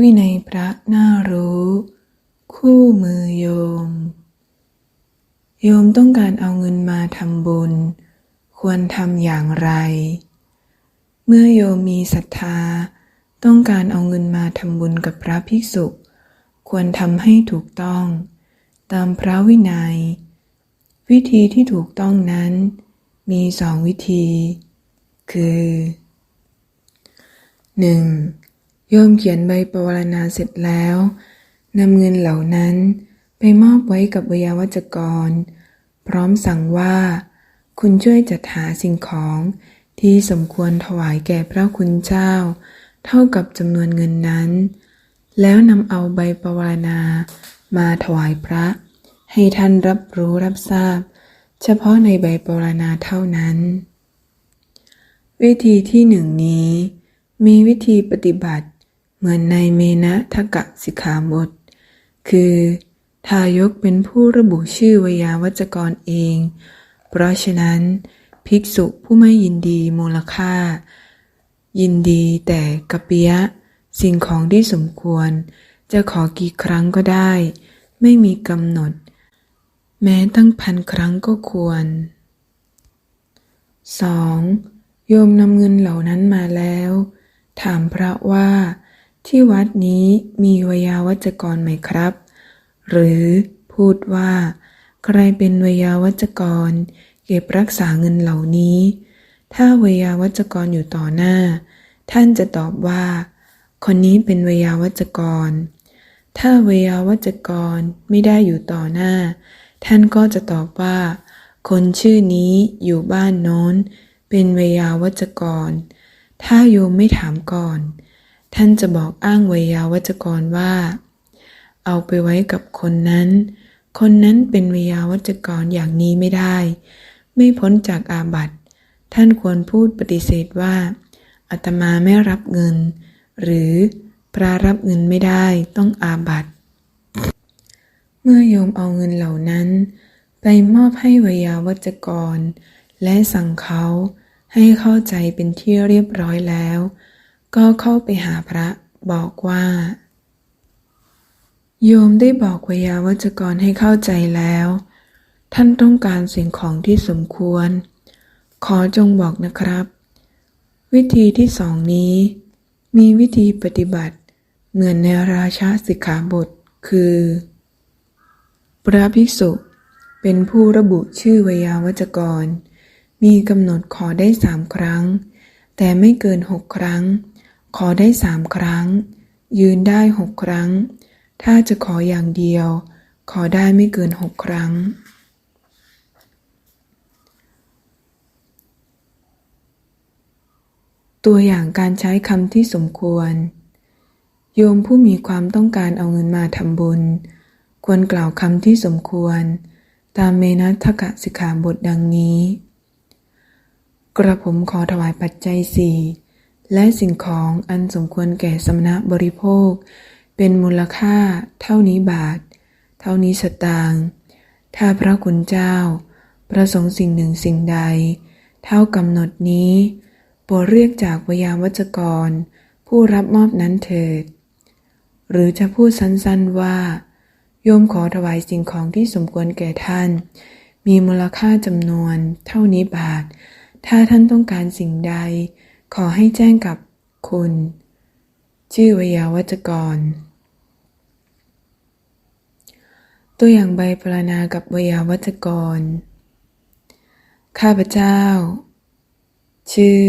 วินัยพระน่ารู้ คู่มือโยม โยมต้องการเอาเงินมาทำบุญ ควรทำอย่างไร เมื่อโยมมีศรัทธา ต้องการเอาเงินมาทำบุญกับพระภิกษุ ควรทำให้ถูกต้อง ตามพระวินัย วิธีที่ถูกต้องนั้น มีสองวิธี คือ 1. โยมเขียนใบปวารณาเสร็จแล้วนำเงินเหล่านั้นไปมอบไว้กับวิยาวัจกร พร้อมสั่งว่า คุณช่วยจัดหาสิ่งของที่สมควรถวายแก่พระคุณเจ้า เท่ากับจำนวนเงินนั้น แล้วนำเอาใบปวารณามาถวายพระ ให้ท่านรับรู้รับทราบ เฉพาะในใบปวารณาเท่านั้น วิธีที่หนึ่งนี้ มีวิธีปฏิบัติ เหมือนในเมนะทกะสิกขาบท คือ ทายกเป็นผู้ระบุชื่อวยาวัจกรเอง เพราะฉะนั้น ภิกษุผู้ไม่ยินดีมูลค่า ยินดีแต่กะปิยะ สิ่งของที่สมควร จะขอกี่ครั้งก็ได้ ไม่มีกำหนด แม้ตั้งพันครั้งก็ควร 2. โยมนำเงินเหล่านั้นมาแล้ว ถามพระว่า ที่วัดนี้มีวยาวัจกรไหมครับ หรือพูดว่า ใครเป็นวยาวัจกร เก็บรักษาเงินเหล่านี้ ถ้าวยาวัจกรอยู่ต่อหน้า ท่านจะตอบว่า คนนี้เป็นวยาวัจกร ถ้าวยาวัจกรไม่ได้อยู่ต่อหน้า ท่านก็จะตอบว่า คนชื่อนี้อยู่บ้านโน้น เป็นวยาวัจกร ถ้าโยมไม่ถามก่อน ท่านจะบอกอ้างเวยาวัจกรว่า เอาไปไว้กับคนนั้น คนนั้นเป็นเวยาวัจกรอย่างนี้ไม่ได้ ไม่พ้นจากอาบัติท่านควรพูดปฏิเสธว่าอาตมาไม่รับเงิน หรือพระรับเงินไม่ได้ต้องอาบัติ เมื่อโยมเอาเงินเหล่านั้น ไปมอบให้วยาวัจกร และสั่งเขาให้เข้าใจเป็นที่เรียบร้อยแล้ว ก็เข้าไปหาพระบอกว่า โยมได้บอกวยาวัจกรให้เข้าใจแล้ว ท่านต้องการสิ่งของที่สมควร ขอจงบอกนะครับ วิธีที่สองนี้ มีวิธีปฏิบัติเหมือนในราชาสิกขาบทคือ พระภิกษุเป็นผู้ระบุชื่อวยาวัจกร มีกำหนดขอได้สามครั้ง แต่ไม่เกินหกครั้ง ขอได้สามครั้ง ยืนได้หกครั้ง ถ้าจะขออย่างเดียว ขอได้ไม่เกินหกครั้ง ตัวอย่างการใช้คำที่สมควร โยมผู้มีความต้องการเอาเงินมาทำบุญ ควรกล่าวคำที่สมควร ตามเมนัทกะสิกขาบทดังนี้ กระผมขอถวายปัจจัยสี่ และสิ่งของอันสมควรแก่สมณะบริโภค เป็นมูลค่า เท่านี้บาท เท่านี้สตางค์ถ้าพระคุณเจ้า ประสงค์สิ่งหนึ่งสิ่งใด เท่ากำหนดนี้โปรดเรียกจากวยาวัจกร ผู้รับมอบนั้นเถิด หรือจะพูดสั้นๆว่า โยมขอถวายสิ่งของที่สมควรแก่ท่าน มีมูลค่าจำนวน เท่านี้บาท ถ้าท่านต้องการสิ่งใด ขอให้แจ้งกับคุณ ชื่อวยาวัจกร ตัวอย่างใบปรณนากับวยาวัจกร ข้าพเจ้า ชื่อ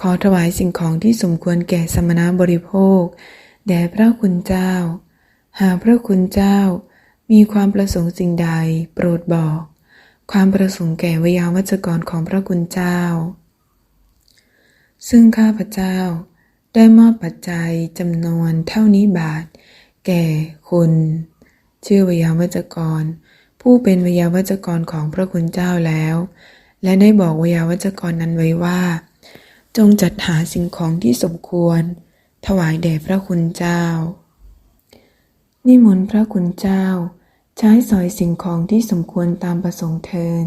ขอถวายสิ่งของที่สมควรแก่สมณบริโภค แด่พระคุณเจ้า หากพระคุณเจ้ามีความประสงค์สิ่งใด โปรดบอก ความประสงค์แก่วยาวัจกรของพระคุณเจ้า ซึ่งข้าพเจ้าได้มอบปัจจัยจำนวนเท่านี้บาท แก่คุณชื่อวยาวัจกร ผู้เป็นวยาวัจกรของพระคุณเจ้าแล้ว และได้บอกวยาวัจกรนั้นไว้ว่า จงจัดหาสิ่งของที่สมควร ถวายแด่พระคุณเจ้า นิมนต์พระคุณเจ้า ใช้สอยสิ่งของที่สมควรตามประสงค์เทิน